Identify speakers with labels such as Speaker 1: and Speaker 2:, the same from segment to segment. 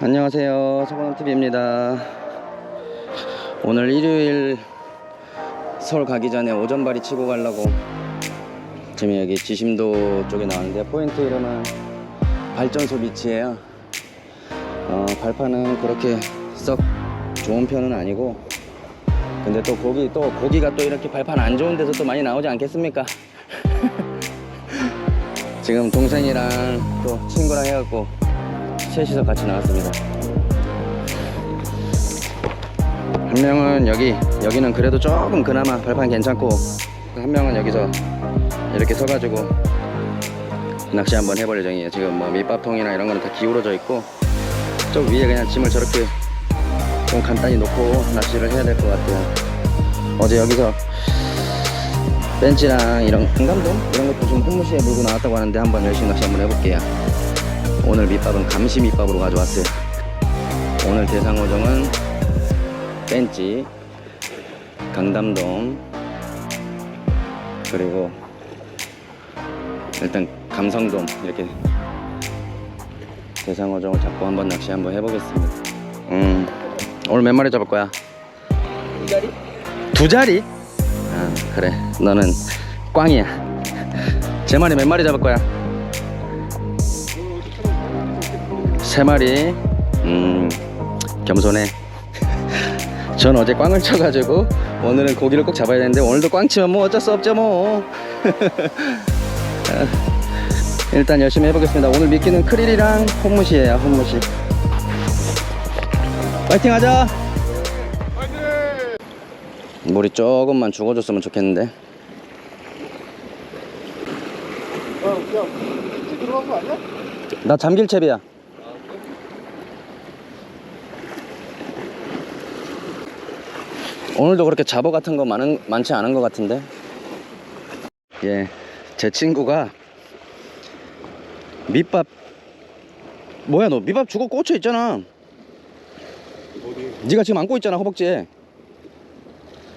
Speaker 1: 안녕하세요. 서건TV입니다. 오늘 일요일 서울 가기 전에 오전발이 치고 가려고 지금 여기 지심도 쪽에 나왔는데 포인트 이름은 발전소 비치예요. 어, 발판은 그렇게 썩 좋은 편은 아니고 근데 또 고기 또 고기가 또 이렇게 발판 안 좋은 데서 또 많이 나오지 않겠습니까? 지금 동생이랑 또 친구랑 해갖고 셋이서 같이 나왔습니다. 한 명은 여기, 여기는 그래도 조금 그나마 발판 괜찮고, 한 명은 여기서 이렇게 서가지고 낚시 한번 해볼 예정이에요. 지금 뭐 밑밥통이나 이런 거는 다 기울어져 있고, 저 위에 그냥 짐을 저렇게 좀 간단히 놓고 낚시를 해야 될 것 같아요. 어제 여기서 벤치랑 이런 강감돔 이런 것도 좀 홈무시에 물고 나왔다고 하는데 한번 열심히 낚시 한번 해볼게요. 오늘 밑밥은 감시 밑밥으로 가져왔어요. 오늘 대상어종은 벤치, 강담돔, 그리고 일단 감성돔 이렇게 대상어종을 잡고 한번 낚시 한번 해보겠습니다. 음, 오늘 몇 마리 잡을 거야?
Speaker 2: 두 자리?
Speaker 1: 두 자리? 아, 그래. 너는 꽝이야. 제 마리 몇 마리 잡을 거야? 세 마리. 음, 겸손해. 전 어제 꽝을 쳐가지고 오늘은 고기를 꼭 잡아야 되는데 오늘도 꽝 치면 뭐 어쩔 수 없죠 뭐. 아, 일단 열심히 해보겠습니다. 오늘 미끼는 크릴이랑 홈무시예요. 홈무시. 파이팅 하자. 물이 조금만 죽어줬으면 좋겠는데. 나 잠길채비야. 오늘도 그렇게 잡어 같은 거 많은, 많지 않은 것 같은데. 예, 제 친구가 밑밥, 뭐야 너 밑밥 죽어 꽂혀 있잖아.
Speaker 2: 어디?
Speaker 1: 네가 지금 안고 있잖아 허벅지에.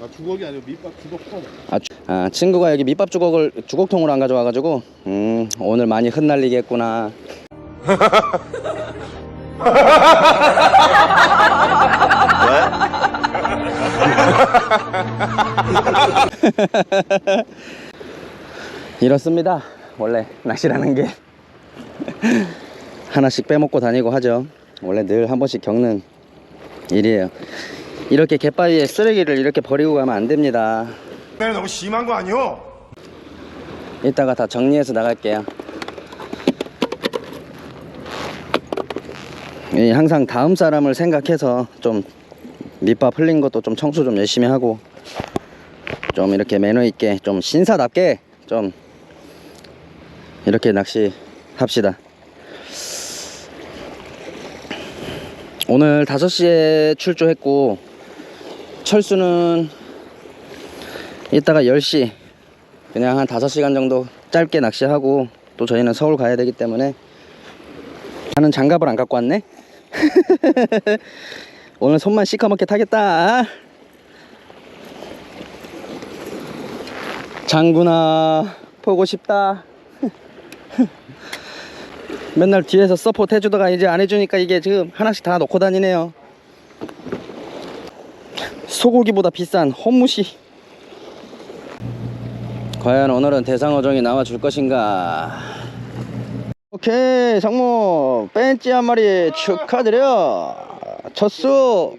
Speaker 2: 나 주걱이 아니고 밑밥 주걱통.
Speaker 1: 아, 주- 아, 친구가 여기 밑밥 주걱을 주걱통으로 안 가져와가지고 음 오늘 많이 흩날리겠구나. 이렇습니다. 원래 낚시라는 게 하나씩 빼먹고 다니고 하죠. 원래 늘 한 번씩 겪는 일이에요. 이렇게 갯바위에 쓰레기를 이렇게 버리고 가면 안 됩니다.
Speaker 3: 네, 너무 심한 거 아니오?
Speaker 1: 이따가 다 정리해서 나갈게요. 이 항상 다음 사람을 생각해서 좀 밑밥 흘린 것도 좀 청소 좀 열심히 하고 좀 이렇게 매너 있게 좀 신사답게 좀 이렇게 낚시 합시다. 오늘 5시에 출조했고 철수는 이따가 10시 그냥 한 5시간 정도 짧게 낚시하고 또 저희는 서울 가야 되기 때문에 나는 장갑을 안 갖고 왔네 오늘 손만 시커멓게 타겠다. 장군아 보고 싶다. 맨날 뒤에서 서포트 해주다가 이제 안 해주니까 이게 지금 하나씩 다 놓고 다니네요. 소고기보다 비싼 홈무시. 과연 오늘은 대상어종이 나와줄 것인가? 오케이 상무 벤치 한 마리 축하드려 첫수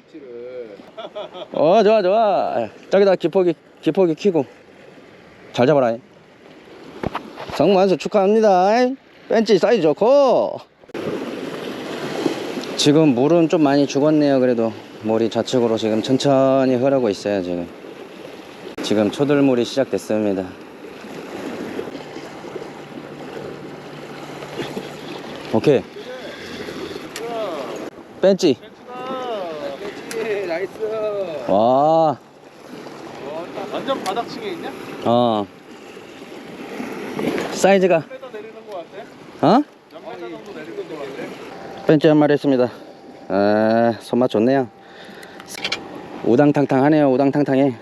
Speaker 1: 어 좋아 좋아. 저기다 기포기 기포기 키고. 잘 잡아라. 한수 축하합니다. 벤치 사이즈 좋고. 지금 물은 좀 많이 죽었네요 그래도. 물이 좌측으로 지금 천천히 흐르고 있어요 지금. 지금 초들물이 시작됐습니다. 오케이. 벤치. 와
Speaker 2: 완전 바닥층에 있냐?
Speaker 1: 어. 사이즈가? 어? 벤치 한 마리 했습니다 아 손맛 좋네요 우당탕탕하네요 우당탕탕해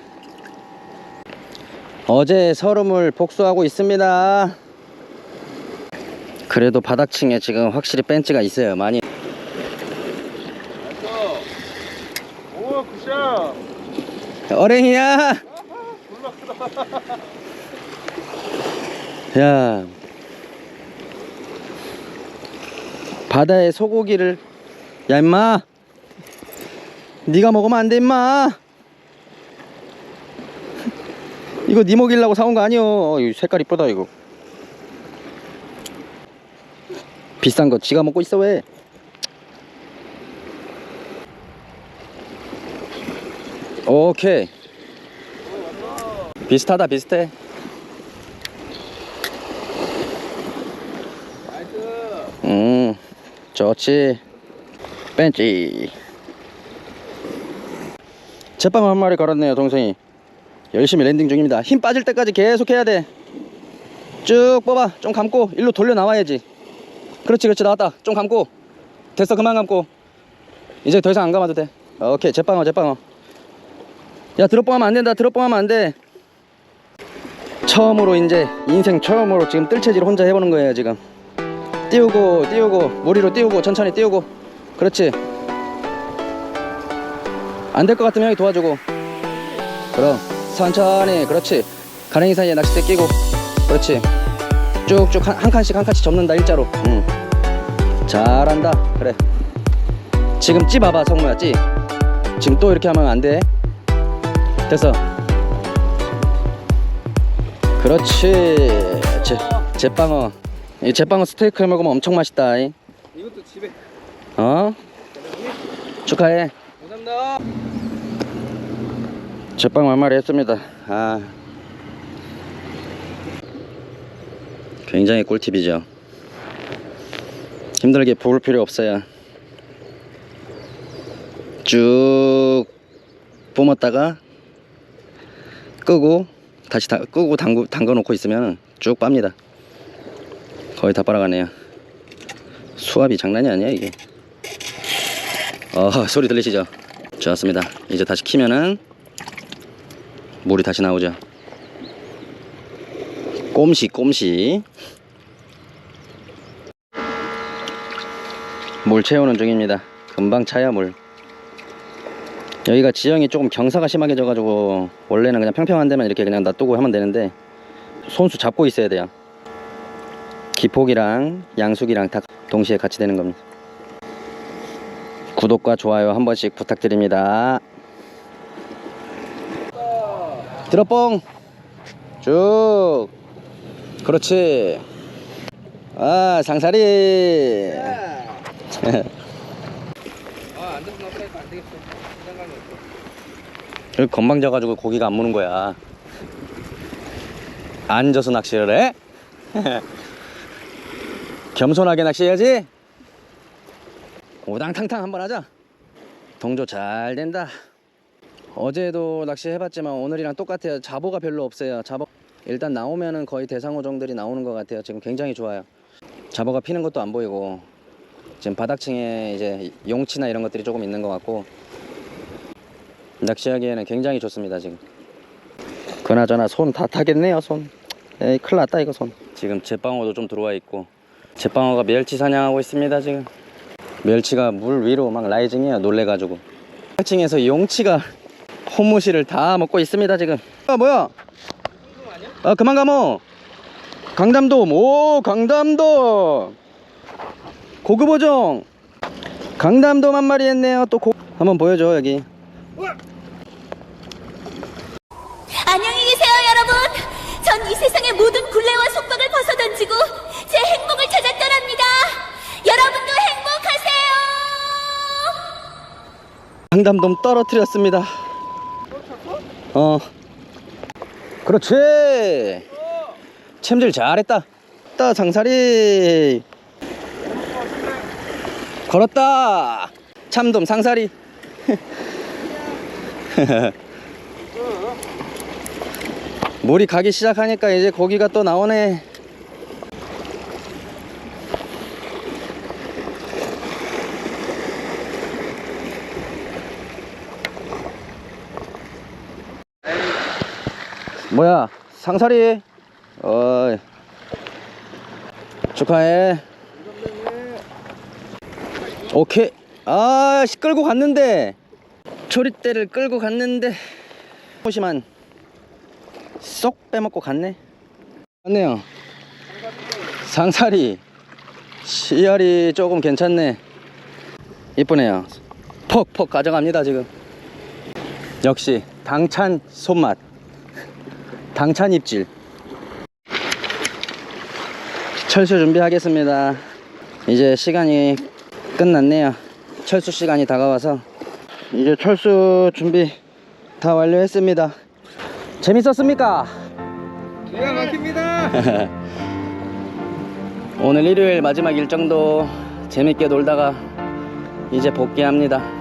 Speaker 1: 어제 서름을 복수하고 있습니다 그래도 바닥층에 지금 확실히 벤치가 있어요 많이 어랭이야. 야. 바다의 소고기를 야 임마. 네가 먹으면 안 돼 임마. 이거 네 먹이려고 사온 거 아니여. 어, 이 색깔 이쁘다 이거. 비싼 거 지가 먹고 있어 왜? 오케이. 비슷하다 비슷해. 음, 좋지. 벤치. 제빵 한 마리 걸었네요, 동생이. 열심히 랜딩 중입니다. 힘 빠질 때까지 계속 해야 돼. 쭉 뽑아. 좀 감고 일로 돌려 나와야지. 그렇지, 그렇지. 나왔다. 좀 감고. 됐어, 그만 감고. 이제 더 이상 안 감아도 돼. 오케이, 제빵어, 제빵어. 야, 드롭봉하면 안 된다. 드롭봉하면 안 돼. 처음으로 이제 인생 처음으로 지금 뜰채질 혼자 해보는 거예요, 지금. 띄우고, 띄우고, 무리로 띄우고, 천천히 띄우고. 그렇지. 안 될 것 같으면 형이 도와주고. 그럼 천천히 그렇지 가랭이 사이에 낚싯대 끼고 그렇지 쭉쭉 한, 한 칸씩 한 칸씩 접는다 일자로 응. 잘한다 그래 지금 찌 봐봐 성모야 찌 지금 또 이렇게 하면 안돼 됐어 그렇지 제, 제빵어 이 제빵어 스테이크 해 먹으면 엄청 맛있다 이.
Speaker 4: 이것도 집에
Speaker 1: 어? 축하해
Speaker 4: 감사합니다.
Speaker 1: 제빵 완말이 했습니다. 아. 굉장히 꿀팁이죠. 힘들게 부을 필요 없어요. 쭉 뿜었다가 끄고 다시 다, 끄고 담그, 담가 놓고 있으면 쭉 빱니다. 거의 다 빨아가네요. 수압이 장난이 아니야 이게. 어 소리 들리시죠? 좋았습니다. 이제 다시 키면은 물이 다시 나오죠. 꼼시 꼼시 물 채우는 중입니다. 금방 차야 물. 여기가 지형이 조금 경사가 심하게 져가지고 원래는 그냥 평평한 데만 이렇게 그냥 놔두고 하면 되는데 손수 잡고 있어야 돼요. 기폭이랑 양숙이랑 다 동시에 같이 되는 겁니다. 구독과 좋아요 한 번씩 부탁드립니다. 들어뽕 쭉 그렇지 아 상사리
Speaker 4: 아, 안 돼서 나보니까 안 되겠어. 시장감이 없어.
Speaker 1: 여기 건방 져가지고 고기가 안 무는 거야. 앉아서 낚시를 해? 겸손하게 낚시해야지. 오당탕탕 한번 하자. 동조 잘 된다. 어제도 낚시 해봤지만 오늘이랑 똑같아요. 잡어가 별로 없어요. 잡어 일단 나오면은 거의 대상어종들이 나오는 것 같아요. 지금 굉장히 좋아요. 잡어가 피는 것도 안 보이고 지금 바닥층에 이제 용치나 이런 것들이 조금 있는 것 같고 낚시하기에는 굉장히 좋습니다 지금. 그나저나 손 다 타겠네요 손. 에이 큰일 났다 이거 손. 지금 제빵어도 좀 들어와 있고 제빵어가 멸치 사냥하고 있습니다 지금. 멸치가 물 위로 막 라이징해요 놀래가지고. 층에서 용치가 호무실을 다 먹고 있습니다 지금. 아 뭐야? 아 그만 가모 강담돔. 오 강담돔. 고급 어종. 강담돔 한 마리 했네요 또 고... 한번 보여줘 여기
Speaker 5: 안녕히 계세요, 여러분. 전 이 세상의 모든 굴레와 속박을 벗어던지고 제 행복을 찾아 떠납니다. 여러분도 행복하세요.
Speaker 1: 강담돔 떨어뜨렸습니다. 어. 그렇지. 챔질 잘했다. 따 장사리. 걸었다. 참돔 상사리. 물이 가기 시작하니까 이제 고기가 또 나오네. 뭐야 상사리? 어이 축하해. 오케이. 아씨 끌고 갔는데. 초리대를 끌고 갔는데. 호시만. 쏙 빼먹고 갔네. 맞네요. 상사리. 씨알이 조금 괜찮네. 이쁘네요. 퍽퍽 가져갑니다 지금. 역시 당찬 손맛 당찬 입질 철수 준비하겠습니다 이제 시간이 끝났네요 철수 시간이 다가와서 이제 철수 준비 다 완료했습니다 재밌었습니까?
Speaker 4: 기가 막힙니다.
Speaker 1: 오늘 일요일 마지막 일정도 재밌게 놀다가 이제 복귀합니다.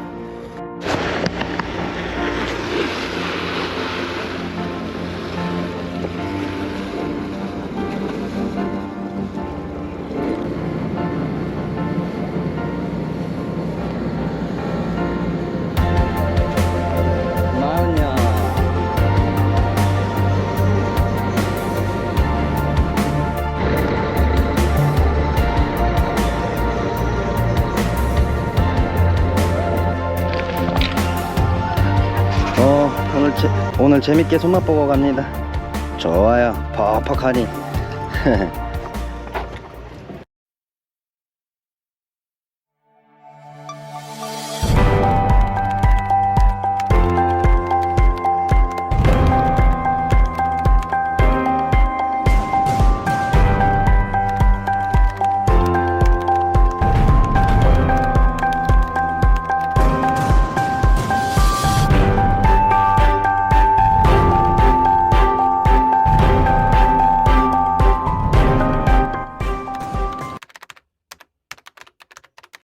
Speaker 1: 재, 오늘 재밌게 손맛 보고 갑니다. 좋아요. 퍽퍽하니.